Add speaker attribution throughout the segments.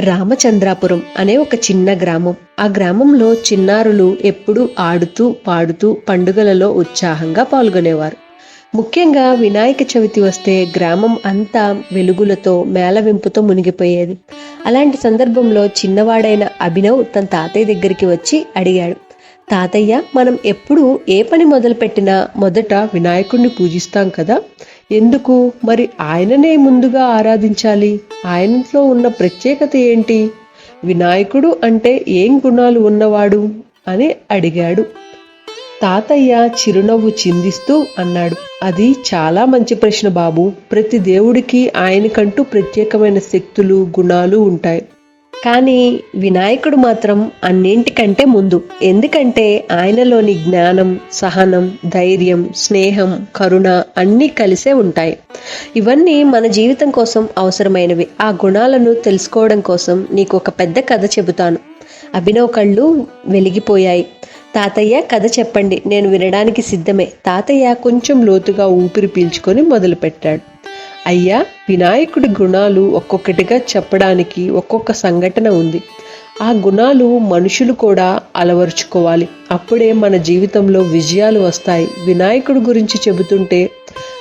Speaker 1: రామచంద్రాపురం అనే ఒక చిన్న గ్రామం. ఆ గ్రామంలో చిన్నారులు ఎప్పుడూ ఆడుతూ పాడుతూ పండుగలలో ఉత్సాహంగా పాల్గొనేవారు. ముఖ్యంగా వినాయక చవితి వస్తే గ్రామం అంతా వెలుగులతో మేళవింపుతో మునిగిపోయేది. అలాంటి సందర్భంలో చిన్నవాడైన అభినవ్ తన తాతయ్య దగ్గరికి వచ్చి అడిగాడు తాతయ్య మనం ఎప్పుడు ఏ పని మొదలుపెట్టినా మొదట వినాయకుడిని పూజిస్తాం కదా? ఎందుకు? మరి ఆయననే ముందుగా ఆరాధించాలి. ఆయనలో ఉన్న ప్రత్యేకత ఏంటి? వినాయకుడు అంటే ఏం గుణాలు ఉన్నవాడు? అని అడిగాడు. తాతయ్య చిరునవ్వు చిందిస్తూ అన్నాడు. అది చాలా మంచి ప్రశ్న బాబు. ప్రతి దేవుడికి ఆయనకంటూ ప్రత్యేకమైన శక్తులు గుణాలు ఉంటాయి. కానీ వినాయకుడు మాత్రం అన్నింటికంటే ముందు. ఎందుకంటే ఆయనలోని జ్ఞానం సహనం ధైర్యం స్నేహం కరుణ అన్నీ కలిసే ఉంటాయి. ఇవన్నీ మన జీవితం కోసం అవసరమైనవి. ఆ గుణాలను తెలుసుకోవడం కోసం నీకు ఒక పెద్ద కథ చెబుతాను. అభినవ్ కళ్ళు వెలిగిపోయాయి. తాతయ్య కథ చెప్పండి. నేను వినడానికి సిద్ధమే. తాతయ్య కొంచెం లోతుగా ఊపిరి పీల్చుకొని మొదలుపెట్టాడు. అయ్యా వినాయకుడి గుణాలు ఒక్కొక్కటిగా చెప్పడానికి ఒక్కొక్క సంఘటన ఉంది. ఆ గుణాలు మనుషులు కూడా అలవరుచుకోవాలి. అప్పుడే మన జీవితంలో విజయాలు వస్తాయి. వినాయకుడి గురించి చెబుతుంటే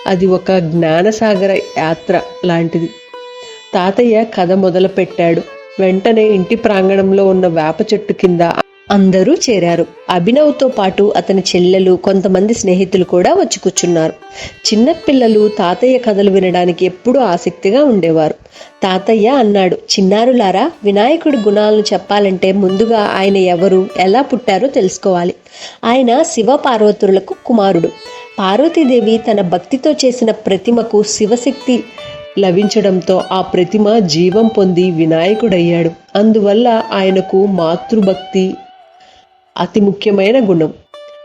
Speaker 1: అది ఒక జ్ఞానసాగర యాత్ర లాంటిది. తాతయ్య కథ మొదలుపెట్టాడు. వెంటనే ఇంటి ప్రాంగణంలో ఉన్న వేప చెట్టు కింద అందరూ చేరారు. అభినవ్తో పాటు అతని చెల్లెలు కొంతమంది స్నేహితులు కూడా వచ్చి కూర్చున్నారు. చిన్నపిల్లలు తాతయ్య కథలు వినడానికి ఎప్పుడూ ఆసక్తిగా ఉండేవారు. తాతయ్య అన్నాడు చిన్నారులారా వినాయకుడి గుణాలను చెప్పాలంటే ముందుగా ఆయన ఎవరు ఎలా పుట్టారో తెలుసుకోవాలి. ఆయన శివ పార్వతులకు కుమారుడు. పార్వతీదేవి తన భక్తితో చేసిన ప్రతిమకు శివశక్తి లభించడంతో ఆ ప్రతిమ జీవం పొంది వినాయకుడయ్యాడు. అందువల్ల ఆయనకు మాతృభక్తి అతి ముఖ్యమైన గుణం.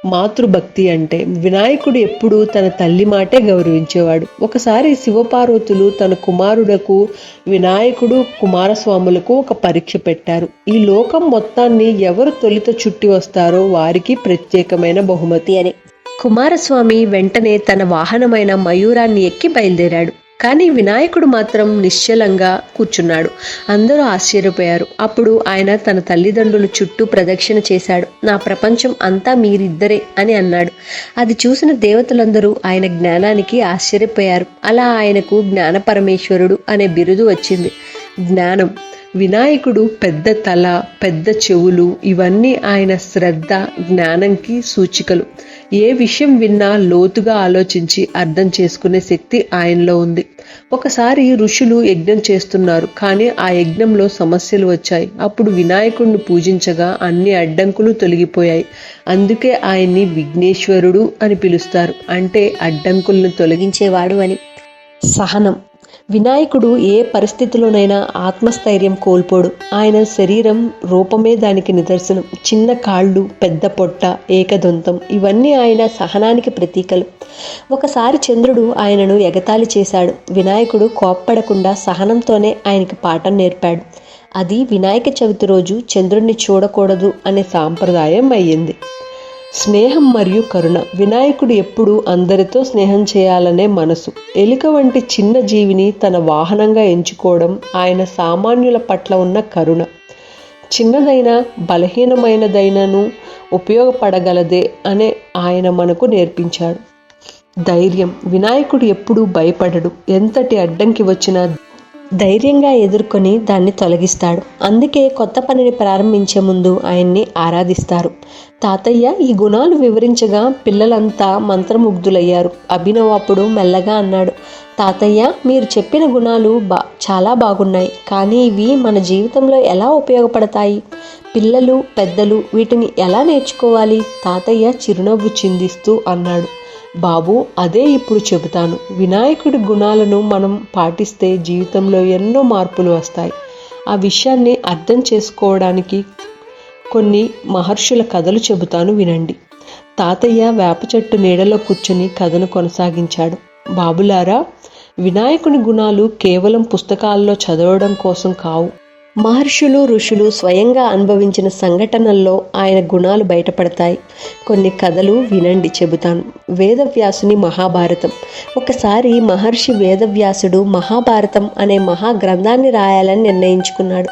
Speaker 1: మాతృభక్తి అంటే వినాయకుడు ఎప్పుడు తన తల్లి మాటే గౌరవించేవాడు. ఒకసారి శివపార్వతులు తన కుమారుడకు వినాయకుడు కుమారస్వాములకు ఒక పరీక్ష పెట్టారు. ఈ లోకం మొత్తాన్ని ఎవరు తొలిత చుట్టి వస్తారో వారికి ప్రత్యేకమైన బహుమతి అని. కుమారస్వామి వెంటనే తన వాహనమైన మయూరాన్ని ఎక్కి బయలుదేరాడు. కానీ వినాయకుడు మాత్రం నిశ్చలంగా కూర్చున్నాడు. అందరూ ఆశ్చర్యపోయారు. అప్పుడు ఆయన తన తల్లిదండ్రుల చుట్టూ ప్రదక్షిణ చేశాడు. నా ప్రపంచం అంతా మీరిద్దరే అని అన్నాడు. అది చూసిన దేవతలందరూ ఆయన జ్ఞానానికి ఆశ్చర్యపోయారు. అలా ఆయనకు జ్ఞాన పరమేశ్వరుడు అనే బిరుదు వచ్చింది. జ్ఞానం. వినాయకుడు పెద్ద తల పెద్ద చెవులు ఇవన్నీ ఆయన శ్రద్ధ జ్ఞానంకి సూచికలు. ఏ విషయం విన్నా లోతుగా ఆలోచించి అర్థం చేసుకునే శక్తి ఆయనలో ఉంది. ఒకసారి ఋషులు యజ్ఞం చేస్తున్నారు కానీ ఆ యజ్ఞంలో సమస్యలు వచ్చాయి. అప్పుడు వినాయకుడిని పూజించగా అన్ని అడ్డంకులు తొలగిపోయాయి. అందుకే ఆయన్ని విఘ్నేశ్వరుడు అని పిలుస్తారు. అంటే అడ్డంకులను తొలగించేవాడు అని. సహనం. వినాయకుడు ఏ పరిస్థితిలోనైనా ఆత్మస్థైర్యం కోల్పోడు. ఆయన శరీరం రూపమే దానికి నిదర్శనం. చిన్న కాళ్ళు పెద్ద పొట్ట ఏకదంతం. ఇవన్నీ ఆయన సహనానికి ప్రతీకలు. ఒకసారి చంద్రుడు ఆయనను ఎగతాళి చేశాడు. వినాయకుడు కోప్పడకుండా సహనంతోనే ఆయనకి పాఠం నేర్పాడు. అది వినాయక చవితి రోజు చంద్రుణ్ణి చూడకూడదు అనే సాంప్రదాయం అయ్యింది. స్నేహం మరియు కరుణ. వినాయకుడు ఎప్పుడూ అందరితో స్నేహం చేయాలనే మనసు. ఎలుక వంటి చిన్న జీవిని తన వాహనంగా ఎంచుకోవడం ఆయన సామాన్యుల పట్ల ఉన్న కరుణ. చిన్నదైన బలహీనమైనదైనను ఉపయోగపడగలదే అనే ఆయన మనకు నేర్పించాడు. ధైర్యం. వినాయకుడు ఎప్పుడూ భయపడడు. ఎంతటి అడ్డంకి వచ్చినా ధైర్యంగా ఎదుర్కొని దాన్ని తొలగిస్తాడు. అందుకే కొత్త పనిని ప్రారంభించే ముందు ఆయన్ని ఆరాధిస్తారు. తాతయ్య ఈ గుణాలు వివరించగా పిల్లలంతా మంత్రముగ్ధులయ్యారు. అభినవ్ అప్పుడు మెల్లగా అన్నాడు తాతయ్య మీరు చెప్పిన గుణాలు బా చాలా బాగున్నాయి. కానీ ఇవి మన జీవితంలో ఎలా ఉపయోగపడతాయి? పిల్లలు పెద్దలు వీటిని ఎలా నేర్చుకోవాలి? తాతయ్య చిరునవ్వు చిందిస్తూ అన్నాడు. బాబు అదే ఇప్పుడు చెబుతాను. వినాయకుడి గుణాలను మనం పాటిస్తే జీవితంలో ఎన్నో మార్పులు వస్తాయి. ఆ విషయాన్ని అర్థం చేసుకోవడానికి కొన్ని మహర్షుల కథలు చెబుతాను వినండి. తాతయ్య వేప చెట్టు నీడలో కూర్చుని కథను కొనసాగించాడు. బాబులారా వినాయకుని గుణాలు కేవలం పుస్తకాల్లో చదవడం కోసం కావు. మహర్షులు ఋషులు స్వయంగా అనుభవించిన సంఘటనల్లో ఆయన గుణాలు బయటపడతాయి. కొన్ని కథలు వినండి చెబుతాను. వేదవ్యాసుని మహాభారతం. ఒకసారి మహర్షి వేదవ్యాసుడు మహాభారతం అనే మహా గ్రంథాన్ని రాయాలని నిర్ణయించుకున్నాడు.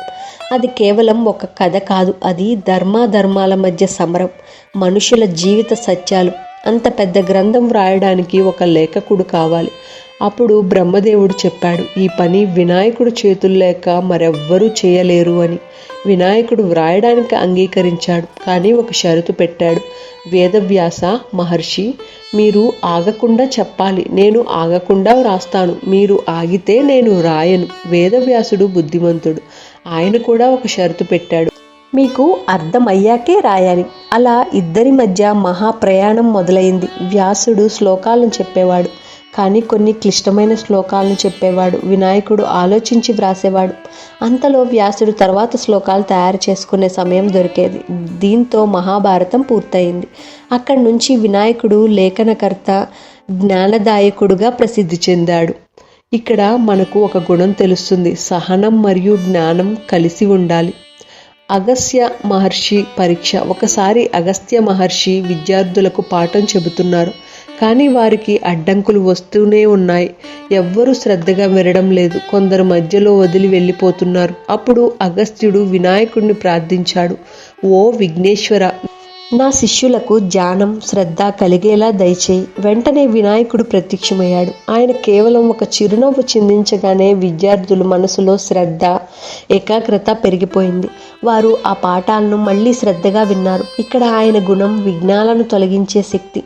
Speaker 1: అది కేవలం ఒక కథ కాదు అది ధర్మాధర్మాల మధ్య సమరం మనుషుల జీవిత సత్యాలు. అంత పెద్ద గ్రంథం వ్రాయడానికి ఒక లేఖకుడు కావాలి. అప్పుడు బ్రహ్మదేవుడు చెప్పాడు ఈ పని వినాయకుడు చేతులు లేక మరెవ్వరూ చేయలేరు అని. వినాయకుడు వ్రాయడానికి అంగీకరించాడు కానీ ఒక షరతు పెట్టాడు. వేదవ్యాస మహర్షి మీరు ఆగకుండా చెప్పాలి. నేను ఆగకుండా వ్రాస్తాను. మీరు ఆగితే నేను రాయను. వేదవ్యాసుడు బుద్ధిమంతుడు. ఆయన కూడా ఒక షరతు పెట్టాడు. మీకు అర్థమయ్యాకే రాయాలి. అలా ఇద్దరి మధ్య మహా ప్రయాణం మొదలైంది. వ్యాసుడు శ్లోకాలను చెప్పేవాడు. కానీ కొన్ని క్లిష్టమైన శ్లోకాలను చెప్పేవాడు. వినాయకుడు ఆలోచించి వ్రాసేవాడు. అంతలో వ్యాసుడు తర్వాత శ్లోకాలు తయారు చేసుకునే సమయం దొరికేది. దీంతో మహాభారతం పూర్తయింది. అక్కడి నుంచి వినాయకుడు లేఖనకర్త జ్ఞానదాయకుడుగా ప్రసిద్ధి చెందాడు. ఇక్కడ మనకు ఒక గుణం తెలుస్తుంది. సహనం మరియు జ్ఞానం కలిసి ఉండాలి. అగస్త్య మహర్షి పరీక్ష. ఒకసారి అగస్త్య మహర్షి విద్యార్థులకు పాఠం చెబుతున్నారు. కానీ వారికి అడ్డంకులు వస్తూనే ఉన్నాయి. ఎవ్వరూ శ్రద్ధగా వినడం లేదు. కొందరు మధ్యలో వదిలి వెళ్ళిపోతున్నారు. అప్పుడు అగస్త్యుడు వినాయకుడిని ప్రార్థించాడు. ఓ విఘ్నేశ్వర నా శిష్యులకు జ్ఞానం శ్రద్ధ కలిగేలా దయచేయి. వెంటనే వినాయకుడు ప్రత్యక్షమయ్యాడు. ఆయన కేవలం ఒక చిరునవ్వు చిందించగానే విద్యార్థుల మనసులో శ్రద్ధ ఏకాగ్రత పెరిగిపోయింది. వారు ఆ పాఠాలను మళ్ళీ శ్రద్ధగా విన్నారు. ఇక్కడ ఆయన గుణం విఘ్నాలను తొలగించే శక్తి.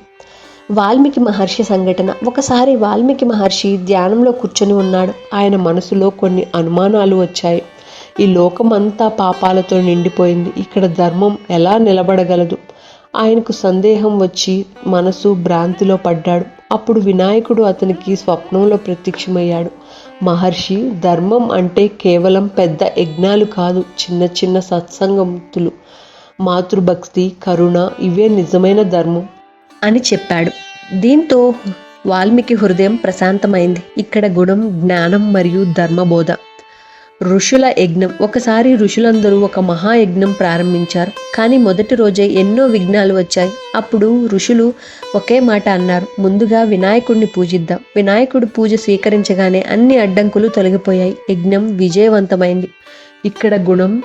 Speaker 1: వాల్మీకి మహర్షి సంఘటన. ఒకసారి వాల్మీకి మహర్షి ధ్యానంలో కూర్చొని ఉన్నాడు. ఆయన మనసులో కొన్ని అనుమానాలు వచ్చాయి. ఈ లోకమంతా పాపాలతో నిండిపోయింది. ఇక్కడ ధర్మం ఎలా నిలబడగలదు? ఆయనకు సందేహం వచ్చి మనసు భ్రాంతిలో పడ్డాడు. అప్పుడు వినాయకుడు అతనికి స్వప్నంలో ప్రత్యక్షమయ్యాడు. మహర్షి ధర్మం అంటే కేవలం పెద్ద యజ్ఞాలు కాదు చిన్న చిన్న సత్సంగతులు మాతృభక్తి కరుణ ఇవే నిజమైన ధర్మం. అని చెప్పాడు. దీంతో వాల్మీకి హృదయం ప్రశాంతమైంది. ఇక్కడ గుణం జ్ఞానం మరియు ధర్మబోధ. ఋషుల యజ్ఞం. ఒకసారి ఋషులందరూ ఒక మహాయజ్ఞం ప్రారంభించారు. కానీ మొదటి రోజే ఎన్నో విఘ్నాలు వచ్చాయి. అప్పుడు ఋషులు ఒకే మాట అన్నారు. ముందుగా వినాయకుడిని పూజిద్దాం. వినాయకుడు పూజ స్వీకరించగానే అన్ని అడ్డంకులు తొలగిపోయాయి. యజ్ఞం విజయవంతమైంది. ఇక్కడ గుణం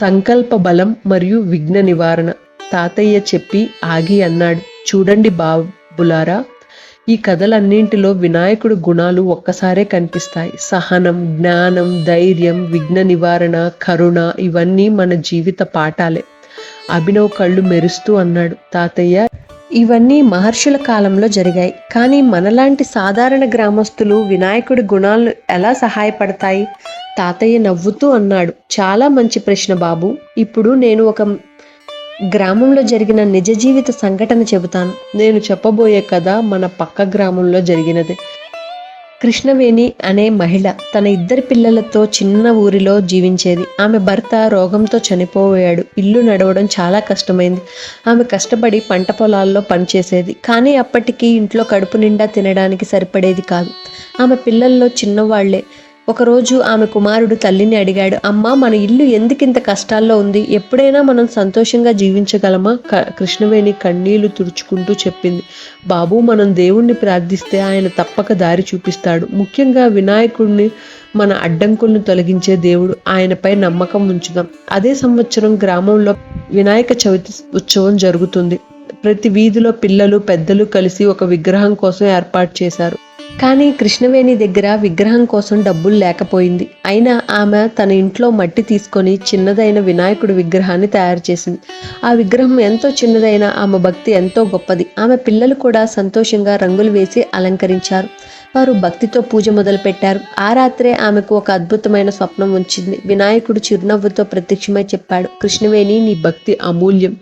Speaker 1: సంకల్ప బలం మరియు విఘ్న నివారణ. తాతయ్య చెప్పి ఆగి అన్నాడు. చూడండి బాబులారా ఈ కథలన్నింటిలో వినాయకుడి గుణాలు ఒక్కసారే కనిపిస్తాయి. సహనం జ్ఞానం ధైర్యం విఘ్న నివారణ కరుణ ఇవన్నీ మన జీవిత పాఠాలే. అభినవ్ కళ్ళు మెరుస్తూ అన్నాడు తాతయ్య ఇవన్నీ మహర్షుల కాలంలో జరిగాయి. కానీ మనలాంటి సాధారణ గ్రామస్తులు వినాయకుడి గుణాలు ఎలా సహాయపడతాయి? తాతయ్య నవ్వుతూ అన్నాడు చాలా మంచి ప్రశ్న బాబు. ఇప్పుడు నేను ఒక గ్రామంలో జరిగిన నిజ జీవిత సంఘటన చెబుతాను. నేను చెప్పబోయే కథ మన పక్క గ్రామంలో జరిగినది. కృష్ణవేణి అనే మహిళ తన ఇద్దరి పిల్లలతో చిన్న ఊరిలో జీవించేది. ఆమె భర్త రోగంతో చనిపోయాడు. ఇల్లు నడవడం చాలా కష్టమైంది. ఆమె కష్టపడి పంట పొలాల్లో పనిచేసేది. కానీ అప్పటికి ఇంట్లో కడుపు నిండా తినడానికి సరిపడేది కాదు. ఆమె పిల్లల్లో చిన్నవాళ్ళే. ఒకరోజు ఆమె కుమారుడు తల్లిని అడిగాడు అమ్మా మన ఇల్లు ఎందుకింత కష్టాల్లో ఉంది? ఎప్పుడైనా మనం సంతోషంగా జీవించగలమా? కృష్ణవేణి కన్నీళ్ళు తుడుచుకుంటూ చెప్పింది. బాబు మనం దేవుణ్ణి ప్రార్థిస్తే ఆయన తప్పక దారి చూపిస్తాడు. ముఖ్యంగా వినాయకుడిని మన అడ్డంకులను తొలగించే దేవుడు ఆయనపై నమ్మకం ఉంచుదాం. అదే సంవత్సరం గ్రామంలో వినాయక చవితి ఉత్సవం జరుగుతుంది. ప్రతి వీధిలో పిల్లలు పెద్దలు కలిసి ఒక విగ్రహం కోసం ఏర్పాటు చేశారు. కానీ కృష్ణవేణి దగ్గర విగ్రహం కోసం డబ్బులు లేకపోయింది. అయినా ఆమె తన ఇంట్లో మట్టి తీసుకొని చిన్నదైన వినాయకుడి విగ్రహాన్ని తయారు చేసింది. ఆ విగ్రహం ఎంతో చిన్నదైన ఆమె భక్తి ఎంతో గొప్పది. ఆమె పిల్లలు కూడా సంతోషంగా రంగులు వేసి అలంకరించారు. వారు భక్తితో పూజ మొదలుపెట్టారు. ఆ రాత్రే ఆమెకు ఒక అద్భుతమైన స్వప్నం ఉంచింది వినాయకుడు చిరునవ్వుతో ప్రత్యక్షమై చెప్పాడు కృష్ణవేణి నీ భక్తి అమూల్యం.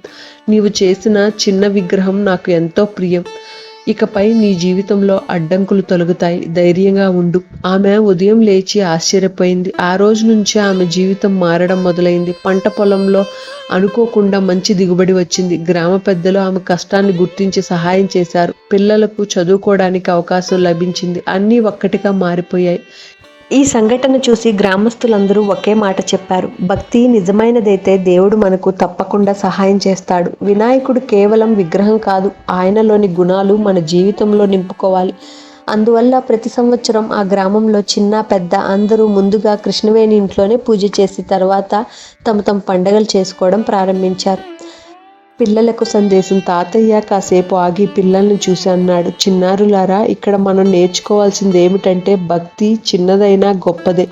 Speaker 1: నీవు చేసిన చిన్న విగ్రహం నాకు ఎంతో ప్రియం. ఇకపై నీ జీవితంలో అడ్డంకులు తొలగుతాయి. ధైర్యంగా ఉండు. ఆమె ఉదయం లేచి ఆశ్చర్యపోయింది. ఆ రోజు నుంచి ఆమె జీవితం మారడం మొదలైంది. పంట పొలంలో అనుకోకుండా మంచి దిగుబడి వచ్చింది. గ్రామ పెద్దలు ఆమె కష్టాన్ని గుర్తించి సహాయం చేశారు. పిల్లలకు చదువుకోవడానికి అవకాశం లభించింది. అన్నీ ఒక్కటిగా మారిపోయాయి. ఈ సంఘటన చూసి గ్రామస్తులందరూ ఒకే మాట చెప్పారు. భక్తి నిజమైనదైతే దేవుడు మనకు తప్పకుండా సహాయం చేస్తాడు. వినాయకుడు కేవలం విగ్రహం కాదు ఆయనలోని గుణాలు మన జీవితంలో నింపుకోవాలి. అందువల్ల ప్రతి సంవత్సరం ఆ గ్రామంలో చిన్న పెద్ద అందరూ ముందుగా కృష్ణవేణి ఇంట్లోనే పూజ చేసి తర్వాత తమ తమ పండగలు చేసుకోవడం ప్రారంభించారు. పిల్లలకు సందేశం తాతయ్య కాసేపు ఆగి పిల్లల్ని చూసి అన్నాడు. చిన్నారులారా ఇక్కడ మనం నేర్చుకోవాల్సింది ఏమిటంటే భక్తి చిన్నదైనా గొప్పదే.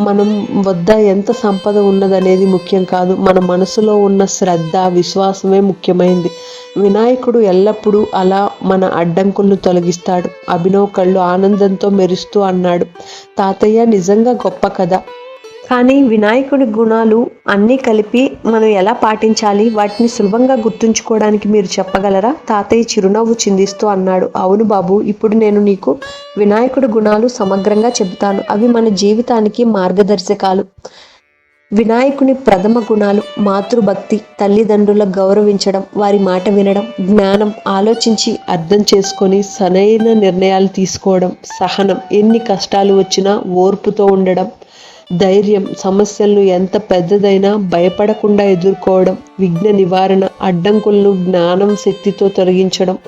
Speaker 1: మనం వద్ద ఎంత సంపద ఉన్నదనేది ముఖ్యం కాదు. మన మనసులో ఉన్న శ్రద్ధ విశ్వాసమే ముఖ్యమైంది. వినాయకుడు ఎల్లప్పుడూ అలా మన అడ్డంకులను తొలగిస్తాడు. అభినవ్ కళ్ళు ఆనందంతో మెరుస్తూ అన్నాడు. తాతయ్య నిజంగా గొప్ప కథ. కానీ వినాయకుడి గుణాలు అన్నీ కలిపి మనం ఎలా పాటించాలి? వాటిని సులభంగా గుర్తుంచుకోవడానికి మీరు చెప్పగలరా? తాతయ్య చిరునవ్వు చిందిస్తూ అన్నాడు. అవును బాబు ఇప్పుడు నేను నీకు వినాయకుడి గుణాలు సమగ్రంగా చెబుతాను. అవి మన జీవితానికి మార్గదర్శకాలు. వినాయకుని ప్రథమ గుణాలు మాతృభక్తి తల్లిదండ్రుల గౌరవించడం వారి మాట వినడం జ్ఞానం ఆలోచించి అర్థం చేసుకొని సరైన నిర్ణయాలు తీసుకోవడం సహనం ఎన్ని కష్టాలు వచ్చినా ఓర్పుతో ఉండడం ధైర్యం సమస్యలను ఎంత పెద్దదైనా భయపడకుండా ఎదుర్కోవడం విఘ్న నివారణ అడ్డంకులను జ్ఞానం శక్తితో తొలగించడం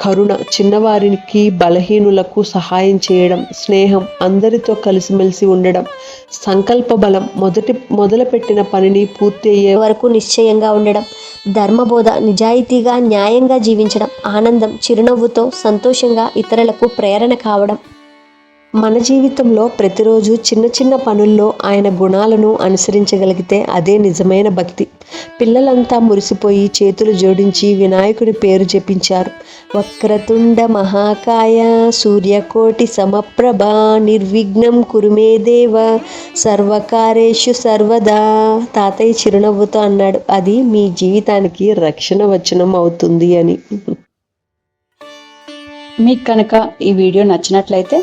Speaker 1: కరుణ చిన్నవారికి బలహీనులకు సహాయం చేయడం స్నేహం అందరితో కలిసిమెలిసి ఉండడం సంకల్ప బలం మొదటి మొదలుపెట్టిన పనిని పూర్తి అయ్యే
Speaker 2: వరకు నిశ్చయంగా ఉండడం ధర్మబోధ నిజాయితీగా న్యాయంగా జీవించడం ఆనందం చిరునవ్వుతో సంతోషంగా ఇతరులకు ప్రేరణ కావడం.
Speaker 1: మన జీవితంలో ప్రతిరోజు చిన్న చిన్న పనుల్లో ఆయన గుణాలను అనుసరించగలిగితే అదే నిజమైన భక్తి. పిల్లలంతా మురిసిపోయి చేతులు జోడించి వినాయకుడి పేరు జపించారు. వక్రతుండ మహాకాయ సూర్యకోటి సమప్రభ నిర్విఘ్నం కురుమే దేవ సర్వకారేషు సర్వదా తాతయ్య చిరునవ్వుతో అన్నాడు. అది మీ జీవితానికి రక్షణ వచనం అవుతుంది అని.
Speaker 3: మీకు కనుక ఈ వీడియో నచ్చినట్లయితే